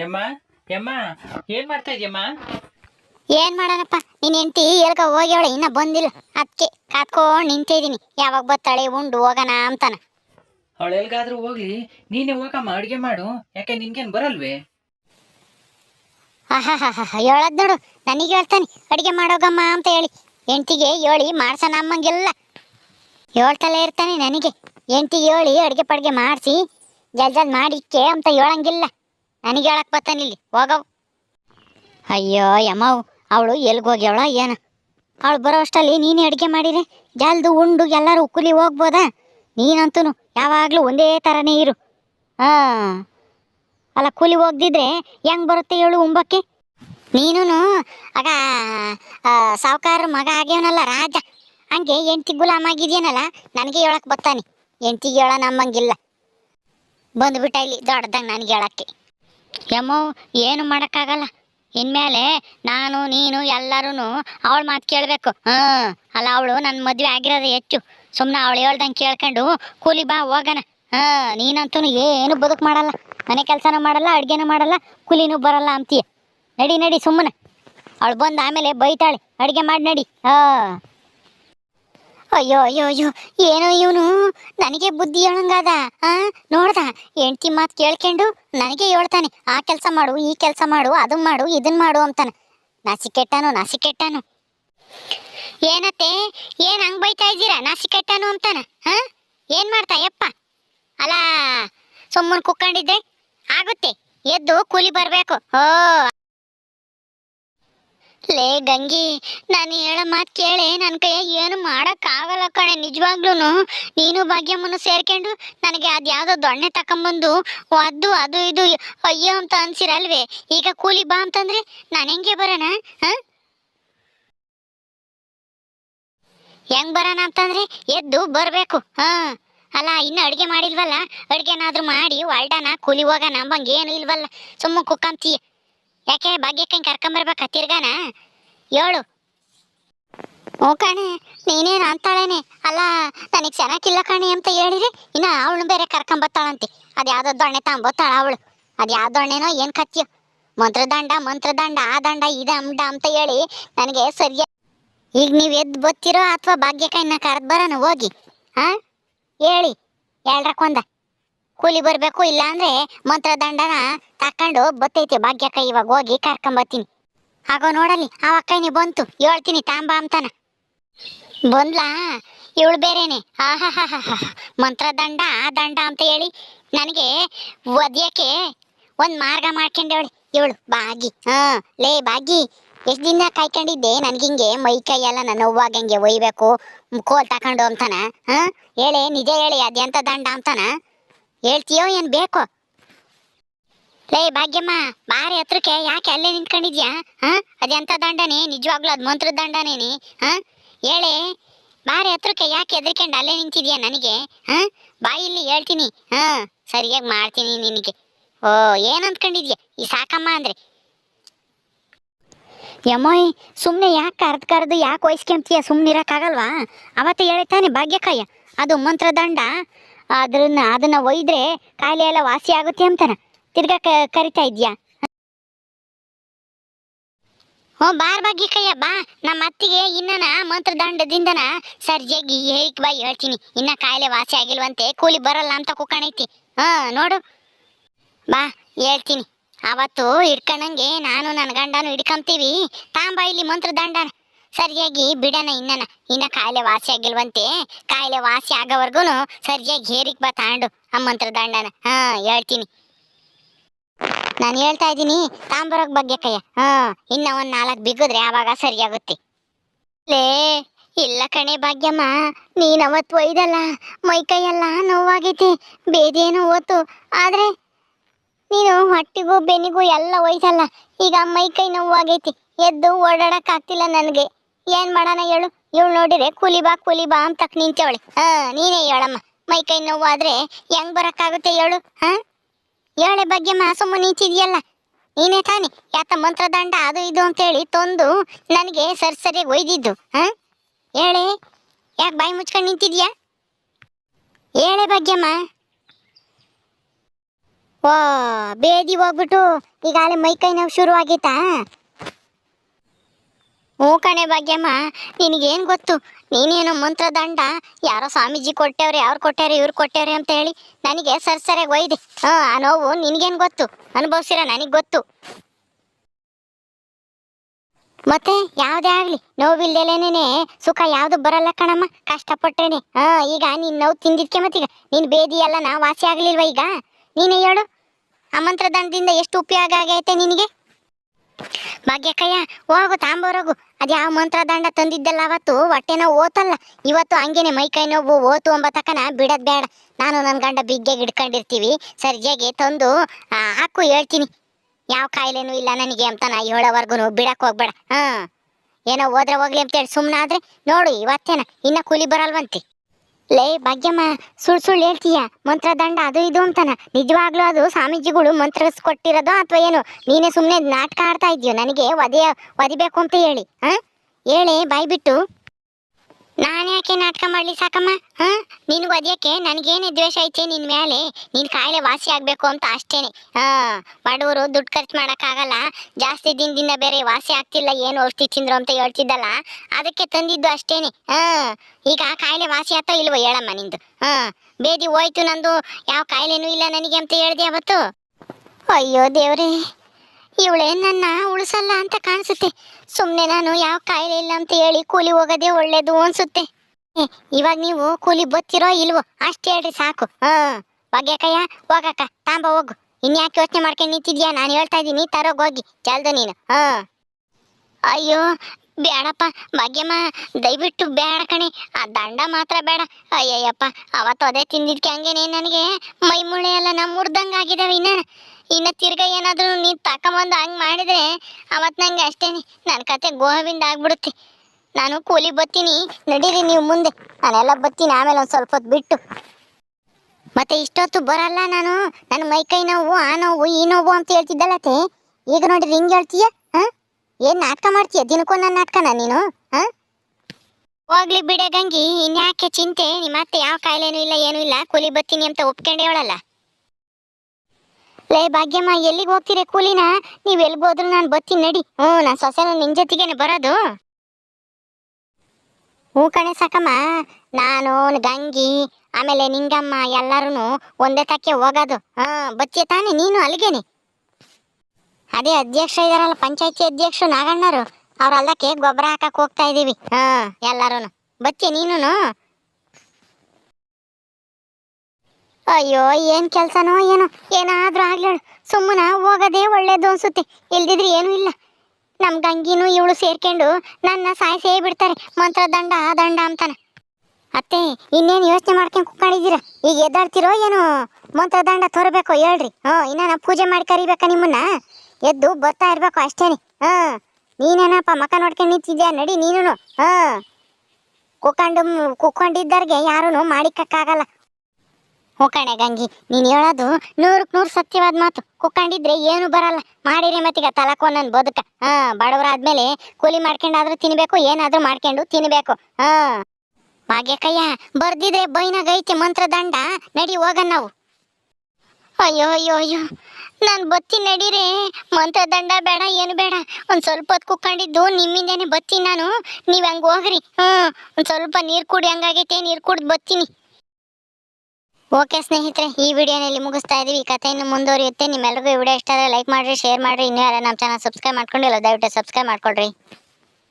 ಯಮ್ಮ ಯಮ್ಮ ಏನ್ ಮಾಡ್ತಾ ಇದೀಯಮ್ಮ? ಏನ್ ಮಾಡೋಣಪ್ಪ ನೀನ್ ಹೆಂಡತಿ ಎಲ್ಕ ಹೋಗ್ಯವಳೆ ಇನ್ನ ಬಂದಿಲ್ಲ. ಅದಕ್ಕೆ ಕಾತ್ಕೊಂಡ್ ನಿಂತಿದ್ದೀನಿ ಯಾವಾಗ ಬತ್ತಾಳೆ ಉಂಡು ಹೋಗೋಣ ಅಂತಾನ. ಅವಳು ಎಲ್ಗಾದ್ರೂ ಹೋಗ್ಲಿ ನೀನೇ ಹೋಗಮ್ಮ ಅಡ್ಗೆ ಮಾಡು. ಯಾಕೆ ನಿನ್ಗೇನ್ ಬರಲ್ವೇ? ಹೇಳದ್ ನೋಡು ನನಗೆ ಹೇಳ್ತಾನೆ ಅಡಿಗೆ ಮಾಡೋಗಮ್ಮ ಅಂತ ಹೇಳಿ. ಹೆಂಡ್ತಿಗೆ ಹೇಳಿ ಮಾಡ್ಸೋಣ ಅಮ್ಮಂಗೆಲ್ಲ. ಹೇಳ್ತಲೇ ಇರ್ತಾನೆ ನನಗೆ. ಹೆಂಡತಿಗೆ ಹೇಳಿ ಅಡಿಗೆ ಪಡ್ಗೆ ಮಾಡಿಸಿ ಜಲ್ ಜಲ್ ಮಾಡಿಕ್ಕೆ ಅಂತ ಹೇಳಂಗಿಲ್ಲ. ನನಗೆ ಹೇಳಕ್ ಬರ್ತಾನೆ ಇಲ್ಲಿ. ಹೋಗವ್. ಅಯ್ಯೋ ಯಮವ್ ಅವಳು ಎಲ್ಲಿಗೆ ಹೋಗ್ಯವಳ ಏನು? ಅವಳು ಬರೋ ಅಷ್ಟಲ್ಲಿ ನೀನೇ ಅಡುಗೆ ಮಾಡಿರಿ. ಜಲ್ದು ಉಂಡು ಎಲ್ಲರೂ ಉಕ್ಕುಲಿ ಹೋಗ್ಬೋದಾ? ನೀನಂತೂ ಯಾವಾಗಲೂ ಒಂದೇ ಥರನೇ ಇರು. ಹಾಂ ಅಲ್ಲ, ಕೂಲಿ ಹೋಗ್ದಿದ್ರೆ ಹೆಂಗ್ ಬರುತ್ತೆ ಹೇಳು ಉಂಬಕ್ಕೆ? ನೀನು ಆಗ ಸಾವುಕಾರ ಮಗ ಆಗ್ಯವನಲ್ಲ ರಾಜ. ಹಂಗೆ ಎಂಟಿ ಗುಲಾಮ್ ಆಗಿದ್ಯನಲ್ಲ, ನನಗೆ ಹೇಳಕ್ ಬರ್ತಾನೆ ಎಂಟಿಗೆ ಹೇಳ ನಮ್ಮಂಗಿಲ್ಲ ಬಂದ್ಬಿಟ್ಟ ಇಲ್ಲಿ ದೊಡ್ಡದಂಗೆ ನನಗೆ ಹೇಳಕ್ಕೆ. ಯಮ್ಮೋ, ಏನು ಮಾಡೋಕ್ಕಾಗಲ್ಲ. ಇನ್ಮೇಲೆ ನಾನು, ನೀನು ಎಲ್ಲರೂ ಅವಳ ಮಾತು ಕೇಳಬೇಕು. ಹಾಂ ಅಲ್ಲ, ಅವಳು ನನ್ನ ಮದುವೆ ಆಗಿರೋದು ಹೆಚ್ಚು. ಸುಮ್ಮನೆ ಅವಳು ಹೇಳ್ದಂಗೆ ಕೇಳ್ಕೊಂಡು ಕೂಲಿ ಬಾ, ಹೋಗೋಣ. ಹಾಂ ನೀನಂತೂ ಏನು ಬದುಕು ಮಾಡಲ್ಲ. ಮನೆ ಕೆಲಸನೂ ಮಾಡಲ್ಲ, ಅಡುಗೆನೂ ಮಾಡಲ್ಲ, ಕೂಲಿನೂ ಬರಲ್ಲ ಅಂತೀಯ. ನಡಿ ನಡಿ ಸುಮ್ಮನೆ ಅವಳು ಬಂದು ಆಮೇಲೆ ಬೈತಾಳೆ. ಅಡುಗೆ ಮಾಡಿ, ನಡಿ. ಹಾಂ ಅಯ್ಯೋ ಅಯ್ಯೋ ಅಯ್ಯೋ, ಏನೋ ಇವನು? ನನಗೆ ಬುದ್ಧಿ ಹೇಳಂಗಾದ, ಆ? ನೋಡ್ದ, ಹೆಂಡ್ತಿ ಮಾತು ಕೇಳ್ಕೊಂಡು ನನಗೆ ಹೇಳ್ತಾನೆ, ಆ ಕೆಲಸ ಮಾಡು, ಈ ಕೆಲಸ ಮಾಡು ಅದು ಮಾಡು, ಇದನ್ ಮಾಡು ಅಂತಾನೆ. ನಾಸಿ ಕೆಟ್ಟಾನು ನಾಸಿ ಕೆಟ್ಟಾನು ಏನತ್ತೆ? ಏನ್ ಹಂಗ್ ಬೈತಾ ಇದ್ದೀರಾ ನಾಸಿ ಕೆಟ್ಟಾನು ಅಂತಾನ ಹಾ ಏನ್ ಮಾಡ್ತಾ, ಯಪ್ಪ? ಅಲ್ಲ ಸುಮ್ಮನೆ ಕುಕ್ಕೊಂಡಿದ್ದೆ ಆಗುತ್ತೆ, ಎದ್ದು ಕೂಲಿ ಬರ್ಬೇಕು. ಓ ಲೇ ಗಂಗಿ, ನಾನು ಹೇಳೋ ಮಾತು ಕೇಳಿ ನನ್ನ ಕೈಯಾಗ ಏನು ಮಾಡೋಕ್ಕಾಗಲ್ಲ ಕಣೆ ನಿಜವಾಗ್ಲೂ ನೀನು ಭಾಗ್ಯಮ್ಮನು ಸೇರ್ಕೊಂಡು ನನಗೆ ಅದು ಯಾವುದೋ ದೊಣ್ಣೆ ತಕೊಂಬಂದು ಅದು ಅದು, ಇದು ಅಯ್ಯೋ ಅಂತ ಅನ್ಸಿರಲ್ವೇ? ಈಗ ಕೂಲಿ ಬಾ ಅಂತಂದ್ರೆ ನಾನು ಹೆಂಗೆ ಬರೋಣ, ಹಾಂ? ಹೆಂಗ್ ಬರೋಣ ಅಂತಂದ್ರೆ ಎದ್ದು ಬರಬೇಕು, ಹಾಂ? ಅಲ್ಲ, ಇನ್ನು ಅಡುಗೆ ಮಾಡಿಲ್ವಲ್ಲ? ಅಡುಗೆನಾದ್ರೂ ಮಾಡಿ ಹೊಲ್ಡನ ಕೂಲಿ ಹೋಗೋಣ ಅಂಬಂಗೆ ಏನು ಇಲ್ವಲ್ಲ? ಸುಮ್ಮ ಕುಕ್ಕಂತೀಯ. ಯಾಕೆ ಭಾಗ್ಯಕ್ಕಂಗೆ ಕರ್ಕೊಂಬರ್ಬೇಕ ತಿರ್ಗಾನ? ಹೇಳು ಓ ಕಣೆ, ನೀನೇನು ಅಂತಾಳೇನೆ? ಅಲ್ಲ, ನನಗೆ ಚೆನ್ನಾಗಿಲ್ಲ ಕಣೆ ಅಂತ ಹೇಳಿದ್ರೆ ಇನ್ನು ಅವಳು ಬೇರೆ ಕರ್ಕೊಂಬತ್ತಾಳಂತೆ ಅದು ಯಾವುದೋ ದೊಣ್ಣೆ ತಗೊಂಬತ್ತಾಳ ಅವಳು. ಅದು ಯಾವ ದೊಣ್ಣೆನೋ ಏನು ಕತ್ತಿಯೋ ಮಂತ್ರದಂಡ ಮಂತ್ರದಂಡ, ಆ ದಂಡ ಇದೆ ಅಂಡ ಅಂತ ಹೇಳಿ ನನಗೆ ಸರಿಯ ಈಗ ನೀವು ಎದ್ದು ಬತ್ತಿರೋ ಅಥವಾ ಭಾಗ್ಯಕಾಯಿನ ಕರೆದು ಬರೋಣ ಹೋಗಿ ಹಾಂ ಹೇಳಿ, ಎಲ್ರಕ್ಕೊಂದ. ಕೂಲಿ ಬರಬೇಕು ಇಲ್ಲ ಅಂದ್ರೆ ಮಂತ್ರದಂಡನ ತಕೊಂಡು ಬತ್ತೈತಿ ಭಾಗ್ಯಕ್ಕ, ಇವಾಗ ಹೋಗಿ ಕರ್ಕೊಂಬತ್ತೀನಿ ಹಾಗೋ ನೋಡಲಿ, ಆ ಅಕ್ಕನಿ ಬಂತು. ಹೇಳ್ತೀನಿ, ತಾಂಬ ಅಂತಾನ. ಬಂದ್ಲಾ? ಇವಳು ಬೇರೆನೆ. ಆಹಾಹಾಹಾ ಮಂತ್ರದಂಡ ದಂಡ ಅಂತ ಹೇಳಿ ನನಗೆ ಒದ್ಯಕ್ಕೆ ಒಂದು ಮಾರ್ಗ ಮಾಡ್ಕೊಂಡವಳು ಇವಳು ಬಾಗಿ ಹಾ, ಲೇ ಬಾಗಿ ಎಷ್ಟು ದಿನ ಕಾಯ್ಕೊಂಡಿದ್ದೆ? ನನಗಿಂಗೆ ಮೈ ಕೈ ಎಲ್ಲ ನನ್ನ ನೋವಾಗಂಗೆ ಒಯ್ಬೇಕು, ಕೋಲ್ ತಕೊಂಡು ಅಂತಾನ. ಹಾ, ಹೇಳಿ, ನಿಜ ಹೇಳಿ ಅದೆಂತ ದಂಡ ಅಂತಾನ. ಹೇಳ್ತೀಯೋ ಏನು ಬೇಕು? ಲೇ ಭಾಗ್ಯಮ್ಮ, ಬಾರಿ ಹತ್ರಕ್ಕೆ ಯಾಕೆ ಅಲ್ಲೇ ನಿಂತ್ಕೊಂಡಿದ್ಯಾ? ಹಾ? ಅದೆಂತ ದಂಡನೆ, ನಿಜವಾಗ್ಲೂ ಅದು ಮಂತ್ರದ ದಂಡನೇನಿ ಹಾ? ಹೇಳಿ, ಬಾರಿ ಹತ್ರಕ್ಕೆ ಯಾಕೆ ಎದ್ರಿಕೊಂಡು ಅಲ್ಲೇ ನಿಂತಿದ್ಯಾ ನನಗೆ? ಹಾ? ಬಾಯಿಲ್ಲಿ ಹೇಳ್ತೀನಿ. ಹಾ, ಸರಿಯಾಗಿ ಮಾಡ್ತೀನಿ ನಿನಗೆ. ಓ ಏನು ಅಂದ್ಕೊಂಡಿದ್ಯಾ ಈ ಸಾಕಮ್ಮ ಅಂದ್ರೆ. ಯಮ್ಮೋಯ್ ಸುಮ್ಮನೆ ಯಾಕೆ ಕರ್ದು ಕರೆದು ಯಾಕೆ ವಹಿಸ್ಕೊಂತೀಯ? ಸುಮ್ಮನೆ ಇರೋಕ್ಕಾಗಲ್ವಾ ಅವತ್ತೇ ಹೇಳ್ತಾನೆ ಭಾಗ್ಯಕಾಯ ಅದು ಮಂತ್ರದಂಡ. ಅದನ್ನ ಅದನ್ನ ಒಯ್ದ್ರೆ ಕಾಯಿಲೆ ಎಲ್ಲ ವಾಸಿ ಆಗುತ್ತೆ ಅಂತಾನ. ತಿರ್ಗಾ ಕರಿತಾ ಇದ್ಯಾ? ಹ್ಞೂ ಬಾರ್ ಕೈಯ ಬಾ. ನಮ್ಮ ಅತ್ತಿಗೆ ಇನ್ನನ ಮಂತ್ರದಂಡದಿಂದನ ಸರ್ಜಿಯಾಗಿ ಹೇಳಿಕ್ ಬಾ ಹೇಳ್ತೀನಿ. ಇನ್ನ ಕಾಯಿಲೆ ವಾಸಿ ಆಗಿಲ್ವಂತೆ ಕೂಲಿ ಬರಲ್ಲ ಅಂತ ಕುಕ್ಕಣೈತಿ ಹಾ ನೋಡು. ಬಾ, ಹೇಳ್ತೀನಿ. ಅವತ್ತು ಹಿಡ್ಕಣಂಗೆ ನಾನು ನನ್ನ ಗಂಡನು ಹಿಡ್ಕೊಂತೀವಿ. ತಾಂಬಾ ಇಲ್ಲಿ ಮಂತ್ರದಂಡನ. ಸರಿಯಾಗಿ ಬಿಡೋಣ ಇನ್ನನ. ಇನ್ನ ಕಾಯಿಲೆ ವಾಸಿ ಆಗಿಲ್ವಂತೆ. ಕಾಯಿಲೆ ವಾಸಿ ಆಗೋವರೆಗೂ ಸರಿಯಾಗಿ ಹೇರಿಕ್ ಬಾ ತಾಂಡು, ಆ ಮಂತ್ರದಂಡನ. ಹಾ, ಹೇಳ್ತೀನಿ. ನಾನು ಹೇಳ್ತಾ ಇದ್ದೀನಿ, ತಾಂಬರೋಕ್ ಬಗ್ಗೆ ಕಯ್ಯ ಹಾ, ಇನ್ನ ಒಂದ್ ನಾಲ್ಕು ಬಿಗಿದ್ರೆ ಆವಾಗ ಸರಿಯಾಗುತ್ತೆ. ಲೇ, ಇಲ್ಲ ಕಣೆ ಭಾಗ್ಯಮ್ಮ, ನೀನ್ ಅವತ್ತು ಒಯ್ದಲ್ಲ, ಮೈ ಕೈಯೆಲ್ಲ ನೋವಾಗೈತಿ ಬೇದೇನು ಓತು. ಆದ್ರೆ, ನೀನು ಹೊಟ್ಟಿಗೂ ಬೆನ್ನಿಗೂ ಎಲ್ಲ ಒಯ್ದಲ್ಲ, ಈಗ ಮೈ ಕೈ ನೋವಾಗೈತಿ, ಎದ್ದು ಓಡಾಡಕ್ ಆಗ್ತಿಲ್ಲ ನನಗೆ. ಏನ್ ಮಾಡೋಣ ಹೇಳು? ಇವಳು ನೋಡಿದ್ರೆ ಕೂಲಿ ಬಾ ಕೂಲಿ ಬಾ ಅಂತ ನಿಂತವಳೆ. ಆ ನೀನೇ ಹೇಳಮ್ಮ. ಮೈ ಕೈ ಆದ್ರೆ ಹೆಂಗ್ ಬರಕ್ಕಾಗುತ್ತೆ ಹೇಳು? ಹಾ? ಹೇಳೆ ಬಗ್ಗೆ ಮಾಸಮ್ಮ ನಿಂತಿದ್ಯಲ್ಲ. ನೀನೇ ತಾನೆ. ಯಾತ ಮಂತ್ರದಂಡ ಅದು ಇದು ಅಂತೇಳಿ ತಂದು ನನಗೆ ಸರಿ ಸರಿಯಾಗಿ ಒಯ್ದಿದ್ದು. ಹಾ? ಹೇಳೆ? ಯಾಕೆ ಬಾಯಿ ಮುಚ್ಕೊಂಡು ನಿಂತಿದ್ಯಾ? ಹೇಳೆ ಭಾಗ್ಯಮ್ಮ ಓ, ಬೇದಿ ಹೋಗ್ಬಿಟ್ಟು ಈಗಾಗಲೇ ಮೈ ಕೈ ನೋವು ಶುರು ಹ್ಞೂ ಕಣೆ ಭಾಗ್ಯಮ್ಮ, ನಿನಗೇನು ಗೊತ್ತು? ನೀನೇನು ಮಂತ್ರದಂಡ, ಯಾರೋ ಸ್ವಾಮೀಜಿ ಕೊಟ್ಟವ್ರೆ, ಅವ್ರು ಕೊಟ್ಟಾರೆ, ಇವ್ರು ಕೊಟ್ಟವ್ರೆ ಅಂತ ಹೇಳಿ ನನಗೆ ಸರ್ ಸರಿಯಾಗಿ ಒಯ್ದೆ. ಹಾಂ ಆ ನೋವು ನಿನಗೇನು ಗೊತ್ತು? ಅನುಭವಿಸಿರ ನನಗೆ ಗೊತ್ತು. ಮತ್ತೆ ಯಾವುದೇ ಆಗಲಿ ನೋವಿಲ್ದಲೇನೇ ಸುಖ ಯಾವುದು ಬರಲ್ಲ ಕಣಮ್ಮ, ಕಷ್ಟಪಟ್ರೇನೆ. ಹಾಂ ಈಗ ನೀನು ನೋವು ತಿಂದಿದ್ಕೆ ಮತ್ತೀಗ, ನೀನು ಬೇದಿ ಎಲ್ಲ ನಾ ವಾಸಿ ಆಗಲಿಲ್ವ ಈಗ? ನೀನೇ ಹೇಳು, ಆ ಮಂತ್ರದಂಡದಿಂದ ಎಷ್ಟು ಉಪಯೋಗ ಆಗೈತೆ ನಿನಗೆ? ಭಾಗ್ಯಕ್ಕಯ್ಯ, ಹೋಗು, ತಾಂಬೋರೋಗು. ಅದು ಯಾವ ಮಂತ್ರದಂಡ ತಂದಿದ್ದಲ್ಲ ಅವತ್ತು? ಹೊಟ್ಟೆ ನೋವು ಓತಲ್ಲ ಇವತ್ತು ಹಂಗೇನೆ ಮೈ ಕೈ ನೋವು ಓತು ಅಂಬ ತಕನ ಬಿಡೋದ್ ಬೇಡ. ನಾನು ನನ್ನ ಗಂಡ ಬಿಗ್ಗೆ ಹಿಡ್ಕೊಂಡಿರ್ತೀವಿ. ಸರ್ಜೆಗೆ ತಂದು ಹಾಕು, ಹೇಳ್ತೀನಿ. ಯಾವ ಕಾಯಿಲೆನೂ ಇಲ್ಲ ನನಗೆ ಅಂತ ನಾ ಹೇಳೋವರ್ಗು ಬಿಡಕ್ ಹೋಗ್ಬೇಡ. ಹಾ ಏನೋ ಹೋದ್ರೆ ಹೋಗ್ಲಿ ಅಂತೇಳಿ ಸುಮ್ಮನಾದ್ರೆ ನೋಡು, ಇವತ್ತೇನ. ಇನ್ನ ಕೂಲಿ ಬರಲ್ವಂತೆ. ಲೇ ಭಾಗ್ಯಮ್ಮ, ಸುಳ್ ಸುಳ್ಳು ಹೇಳ್ತೀಯ? ಮಂತ್ರದಂಡ ಅದು ಇದು ಅಂತನ. ನಿಜವಾಗ್ಲೂ ಅದು ಸ್ವಾಮೀಜಿಗಳು ಕೊಟ್ಟಿರೋದು ಅಥವಾ ಏನು? ನೀನೇ ಸುಮ್ಮನೆ ನಾಟಕ ಆಡ್ತಾ ಇದೆಯೋ? ನನಗೆ ಒದೆಯ ಒದಿಬೇಕು ಅಂತ ಹೇಳಿ. ಹಾಂ? ಹೇಳಿ ಬಾಯ್ ಬಿಟ್ಟು ನಾನು ಯಾಕೆ ನಾಟಕ ಮಾಡ್ಲಿ ಸಾಕಮ್ಮ? ಹಾ? ನಿನ್ಗೆ ಒದ್ಯಕ್ಕೆ? ನನಗೇನು ದ್ವೇಷ ಐತೆ ನಿನ್ ಮೇಲೆ ನಿನ್ ಕಾಯಿಲೆ ವಾಸಿ ಆಗ್ಬೇಕು ಅಂತ ಅಷ್ಟೇನೆ. ಹಾ ಬಡವರು ದುಡ್ಡು ಖರ್ಚು ಮಾಡೋಕ್ಕಾಗಲ್ಲ. ಜಾಸ್ತಿ ದಿನದಿಂದ ಬೇರೆ ವಾಸಿ ಆಗ್ತಿಲ್ಲ, ಏನು ಔಷಧಿ ತಿಂದ್ರು ಅಂತ ಹೇಳ್ತಿದ್ದಲ್ಲ. ಅದಕ್ಕೆ ತಂದಿದ್ದು ಅಷ್ಟೇನೆ. ಹಾ, ಈಗ ಆ ಕಾಯಿಲೆ ವಾಸಿ ಆತೋ ಇಲ್ವೋ ಹೇಳಮ್ಮ ನಿಂದು? ಹಾ, ಬೇದಿ ಹೋಯ್ತು ನಂದು. ಯಾವ ಕಾಯಿಲೆನೂ ಇಲ್ಲ ನನಗೆ ಅಂತ ಹೇಳ್ದೆ ಅವತ್ತು? ಅಯ್ಯೋ ದೇವ್ರೇ. ಇವಳೇ ನನ್ನ ಉಳಿಸಲ್ಲ ಅಂತ ಕಾಣಿಸುತ್ತೆ. ಸುಮ್ಮನೆ ನಾನು ಯಾವ ಕಾಯಿಲೆ ಇಲ್ಲ ಅಂತ ಹೇಳಿ ಕೂಲಿ ಹೋಗೋದೇ ಒಳ್ಳೇದು ಅನ್ಸುತ್ತೆ. ಇವಾಗ ನೀವು ಕೂಲಿ ಬತ್ತಿರೋ ಇಲ್ವೋ? ಅಷ್ಟೇ ಹೇಳ್ರಿ ಸಾಕು. ಹಾ. ಭಾಗ್ಯಕ್ಕಯ್ಯ ಹೋಗಕ್ಕ. ತಾಂಬ ಹೋಗು. ಇನ್ಯಾಕೆ ಯೋಚನೆ ಮಾಡ್ಕೊಂಡು ನಿಂತಿದ್ಯಾ? ನಾನು ಹೇಳ್ತಾ ಇದ್ದೀನಿ, ತರೋಗ ಹೋಗಿ. ಜಲ್ದು ನೀನು. ಹಾ. ಅಯ್ಯೋ ಬೇಡಪ್ಪ ಭಾಗ್ಯಮ್ಮ, ದಯವಿಟ್ಟು ಬೇಡ ಕಣೆ. ಆ ದಂಡ ಮಾತ್ರ ಬೇಡ ಅಯ್ಯಯ್ಯಪ್ಪ, ಅವತ್ತು ಅದೇ ತಿಂದಿದ್ಕೆ ಹಂಗೇನೆ ನನಗೆ? ಮೈ ಮುಳೆ ಎಲ್ಲ ನಮ್ಮ ಮುರ್ದಂಗೆ ಆಗಿದಾವೆ ಇನ್ನ. ಇನ್ನು ತಿರ್ಗಾ ಏನಾದರೂ ನೀನು ತಕೊಂಬಂದು ಹಂಗೆ ಮಾಡಿದ್ರೆ ಅವತ್ತು ನಂಗೆ ಅಷ್ಟೇನೆ ನನ್ನ ಕತೆ ಗೋವಿಂದ ಆಗ್ಬಿಡುತ್ತೆ. ನಾನು ಕೂಲಿ ಬತ್ತೀನಿ, ನಡೀರಿ ನೀವು ಮುಂದೆ. ನಾನೆಲ್ಲ ಬತ್ತೀನಿ, ಆಮೇಲೆ ಒಂದು ಸ್ವಲ್ಪ ಹೊತ್ತು ಬಿಟ್ಟು. ಮತ್ತೆ ಇಷ್ಟೊತ್ತು ಬರಲ್ಲ ನಾನು. ನನ್ನ ಮೈ ಕೈ ನೋವು, ಆ ನೋವು, ಈ ನೋವು ಅಂತ ಹೇಳ್ತಿದ್ದಲ್ಲತೆ. ಈಗ ನೋಡಿದ್ರೆ ಹಿಂಗೆ ಹೇಳ್ತೀಯ? ಏನು ಏನ್ ನಾಟಕ ಮಾಡ್ತೀಯ? ನನ್ನ ನಾಟಕನ ನೀನು? ಹಾ? ಹೋಗ್ಲಿ ಬಿಡೆ ಗಂಗಿ, ಇನ್ಯಾಕೆ ಚಿಂತೆ? ನಿಮ್ಮ ಅತ್ತೆ ಯಾವ ಕಾಯಿಲೆನೂ ಇಲ್ಲ, ಏನೂ ಇಲ್ಲ. ಕೂಲಿ ಬತ್ತೀನಿ ಅಂತ ಒಪ್ಕೊಂಡೆ ಹೇಳಲ್ಲ ಲೇ ಭಾಗ್ಯಮ್ಮ, ಎಲ್ಲಿಗೆ ಹೋಗ್ತೀರಿ ಕೂಲಿನ? ನೀವ್ ಎಲ್ಲಿ ಹೋದ್ರು ನಾನು ಬತ್ತೀನಿ ನಡಿ. ಹ್ಞೂ, ನಾನು ಸೊಸೆನ ನಿನ್ ಜೊತೆಗೇನೆ ಬರೋದು. ಹ್ಞೂ ಕಣೆ ಸಾಕಮ್ಮ. ನಾನು ಗಂಗಿ, ಆಮೇಲೆ ನಿಂಗಮ್ಮ ಎಲ್ಲರೂ ಒಂದೇ ತಕ್ಕೆ ಹೋಗೋದು. ಹಾ ಬತ್ತಿಯ ತಾನೆ? ನೀನು ಅಲ್ಲಿಗೇನೆ. ಅದೇ ಅಧ್ಯಕ್ಷ ಇದಾರಲ್ಲ, ಪಂಚಾಯತಿ ಅಧ್ಯಕ್ಷ ನಾಗಣ್ಣರು. ಅವ್ರ ಅಲ್ಲಕ್ಕೆ ಗೊಬ್ಬರ ಹಾಕಕ್ಕೆ ಹೋಗ್ತಾ ಇದೀವಿ. ಹಾ ಎಲ್ಲಾರು ಬತ್ತೀಯ ನೀನು ಅಯ್ಯೋ, ಏನ್ ಕೆಲ್ಸನೋ ಏನೋ, ಏನಾದ್ರೂ ಆಗ್ಲೇಳು ಸುಮ್ಮನ ಹೋಗೋದೇ ಒಳ್ಳೇದು ಅನ್ಸುತ್ತೆ. ಇಲ್ದಿದ್ರೆ ಏನೂ ಇಲ್ಲ. ನಮ್ ಗಂಗಿನೂ ಇವಳು ಸೇರ್ಕೊಂಡು ನನ್ನ ಸಾಯಿಸೇ ಬಿಡ್ತಾರೆ. ಮಂತ್ರ ದಂಡ ಆ ದಂಡ ಅಂತಾನೆ. ಅತ್ತೆ, ಇನ್ನೇನು ಯೋಚನೆ ಮಾಡ್ಕೊಂಡು ಕುತ್ಕೊಂಡಿದ್ದೀರಾ? ಈಗ ಎದ್ದಾಡ್ತಿರೋ ಏನು ಮಂತ್ರ ದಂಡ ತೋರಬೇಕು, ಹೇಳ್ರಿ. ಹ್ಞೂ, ಇನ್ನ ಪೂಜೆ ಮಾಡಿ ಕರಿಬೇಕಾ ನಿಮ್ಮನ್ನ? ಎದ್ದು ಬರ್ತಾ ಇರ್ಬೇಕು ಅಷ್ಟೇನೆ. ಹಾ ನೀನೇನಪ್ಪ ಮಕ ನೋಡ್ಕೊಂಡು ನಿಂತಿದ್ಯಾ? ನಡಿ ನೀನು ಹಾ ಕುಕ್ಕೊಂಡು ಕುಕ್ಕೊಂಡಿದ್ದರ್ಗೆ ಯಾರೂ ಮಾಡಿಕ್ಕಾಗಲ್ಲ. ಹೋಕಣೆ ಗಂಗಿ, ನೀನು ಹೇಳೋದು ನೂರಕ್ಕೆ ನೂರು ಸತ್ಯವಾದ ಮಾತು. ಕುಕ್ಕಂಡಿದ್ರೆ ಏನು ಬರಲ್ಲ. ಮಾಡಿರಿ ಮತ್ತೀಗ ತಲಕೊಂದೊಂದು ಬದುಕ. ಹಾ ಬಡವರಾದ್ಮೇಲೆ ಕೂಲಿ ಮಾಡ್ಕೊಂಡಾದ್ರೂ ತಿನ್ಬೇಕು, ಏನಾದ್ರೂ ಮಾಡ್ಕೊಂಡು ತಿನ್ಬೇಕು. ಹಾ. ಭಾಗ್ಯಕಯ್ಯ ಬರ್ದಿದ್ರೆ ಬೈನಾಗೈತೆ ಮಂತ್ರದಂಡ, ನಡಿ ಹೋಗನ್ ನಾವು. ಅಯ್ಯೋ ಅಯ್ಯೋ ಅಯ್ಯೋ, ನಾನು ಬತ್ತಿ ನಡೀರಿ. ಮಂತ್ರದಂಡ ಬೇಡ, ಏನು ಬೇಡ. ಒಂದು ಸ್ವಲ್ಪ ಹೊತ್ತು ಕುಕ್ಕೊಂಡಿದ್ದು ನಿಮ್ಮಿಂದೇನೆ ಬತ್ತೀನಿ ನಾನು. ನೀವು ಹಂಗೆ ಹೋಗ್ರಿ. ಹ್ಞೂ ಒಂದು ಸ್ವಲ್ಪ ನೀರು ಕುಡಿ, ಹಂಗಾಗೈತೆ, ನೀರು ಕುಡ್ದು ಬತ್ತೀನಿ. ಓಕೆ ಸ್ನೇಹಿತರೆ, ಈ ವಿಡಿಯೋನಲ್ಲಿ ಮುಗಿಸ್ತಾ ಇದೀವಿ. ಈ ಕಥೆ ಮುಂದುವರಿಯುತ್ತೆ. ನಿಮ್ಮೆಲ್ಲರಿಗೂ ಈ ವಿಡಿಯೋ ಇಷ್ಟ ಆದರೆ ಲೈಕ್ ಮಾಡಿರಿ, ಶೇರ್ ಮಾಡಿರಿ. ಇನ್ನೂ ಯಾರು ನಮ್ಮ ಚಾನಲ್ ಸಬ್ಸ್ಕ್ರೈಬ್ ಮಾಡ್ಕೊಂಡಿಲ್ಲ, ದಯವಿಟ್ಟು ಸಬ್ಸ್ಕ್ರೈಬ್ ಮಾಡ್ಕೊಳ್ರಿ.